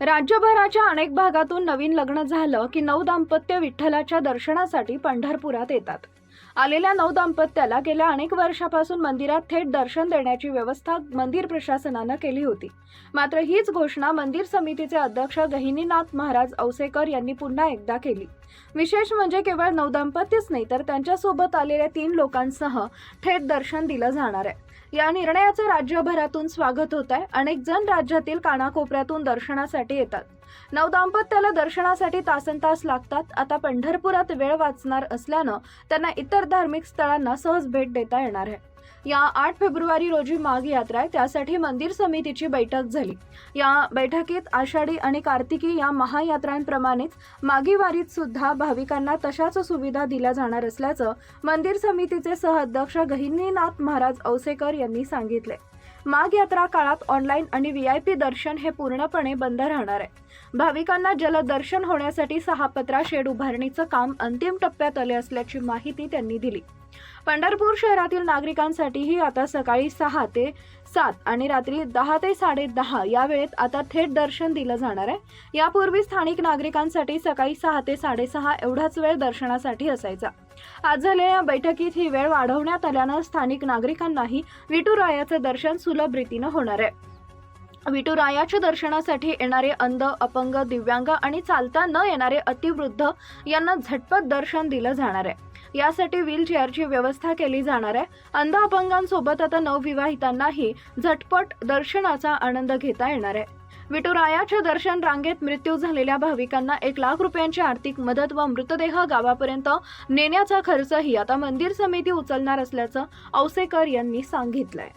राज्यभराच्या अनेक भागातून नवीन लग्न झालं की नऊ दाम्पत्य विठ्ठलाच्या दर्शनासाठी पंढरपुरात येतात. आलेल्या नऊ दाम्पत्याला गेल्या अनेक वर्षापासून मंदिरात थेट दर्शन देण्याची व्यवस्था मंदिर प्रशासनानं केली होती. मात्र हीच घोषणा मंदिर समितीचे अध्यक्ष गहिनीनाथ महाराज औसेकर यांनी पुन्हा एकदा केली. विशेष म्हणजे केवळ नऊ दाम्पत्यच नाही तर त्यांच्यासोबत आलेल्या तीन लोकांसह थेट दर्शन दिलं जाणार आहे. या निर्णयाचं राज्यभरातून स्वागत होत आहे. अनेक जण राज्यातील कानाकोपऱ्यातून दर्शनासाठी येतात. नवदाम्पत्याला दर्शनासाठी तासन तास लागतात. आता पंढरपुरात वेळ वाचणार असल्यानं त्यांना इतर धार्मिक स्थळांना सहज भेट देता येणार आहे. या आठ फेब्रुवारी रोजी माघ यात्रा आहे त्यासाठी मंदिर समितीची बैठक झाली. या बैठकीत आषाढी आणि कार्तिकी या महायात्रांप्रमाणेच मागी वारीत सुद्धा भाविकांना तशाच सुविधा दिल्या जाणार असल्याचं मंदिर समितीचे सहअध्यक्ष गहिनीनाथ महाराज औसेकर यांनी सांगितले माघ यात्रा काळात ऑनलाईन आणि व्ही आय पी दर्शन हे पूर्णपणे बंद राहणार आहे. भाविकांना जलद दर्शन होण्यासाठी सहा पत्रा शेड उभारणीचं काम अंतिम टप्प्यात आले असल्याची माहिती त्यांनी दिली. पंढरपूर शहरातील नागरिकांसाठीही आता सकाळी सहा ते सात आणि रात्री दहा ते साडे दहा या वेळेत आता थेट दर्शन दिलं जाणार आहे. यापूर्वी स्थानिक नागरिकांसाठी सकाळी सहा ते साडेसहा एवढाच वेळ दर्शनासाठी असायचा. आज झालेल्या बैठकीत ही वेळ वाढवण्यात आल्यानं स्थानिक नागरिकांनाही विठुरायाचं दर्शन सुलभ रीतीनं होणार आहे. विठुरायाच्या दर्शनासाठी येणारे अंध अपंग दिव्यांग आणि चालता न येणारे अतिवृद्ध यांना झटपट दर्शन दिलं जाणार आहे. यासाठी व्हीलचेअरची व्यवस्था केली जाणार आहे. अंध अपंगांसोबत आता नवविवाहितांनाही झटपट दर्शनाचा आनंद घेता येणार आहे. विठुरायाच्या दर्शन रांगेत मृत्यू झालेल्या भाविकांना एक लाख रुपयांची आर्थिक मदत व मृतदेह गावापर्यंत नेण्याचा खर्चही आता मंदिर समिती उचलणार असल्याचं औसेकर यांनी सांगितलंय.